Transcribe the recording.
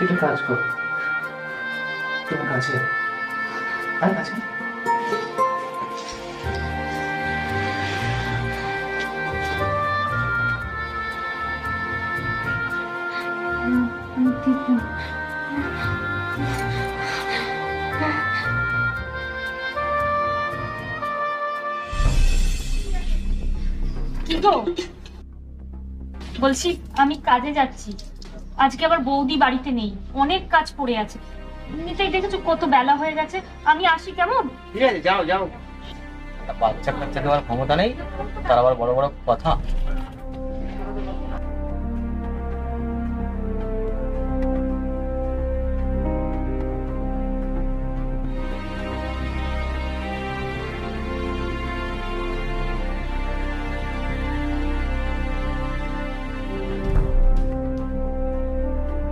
তুই একটা কাজ কর। তোমার কাছে বলছি আমি কাজে যাচ্ছি। আজকে আবার বৌদি বাড়িতে নেই। অনেক কাজ পড়ে আছে। এমনিতেই দেখেছ কত বেলা হয়ে গেছে? আমি আসি কেমন? ঠিক আছে, যাও যাও। বাচ্চা কাচ্চা দেওয়ার ক্ষমতা নেই, তার আবার বড় বড় কথা।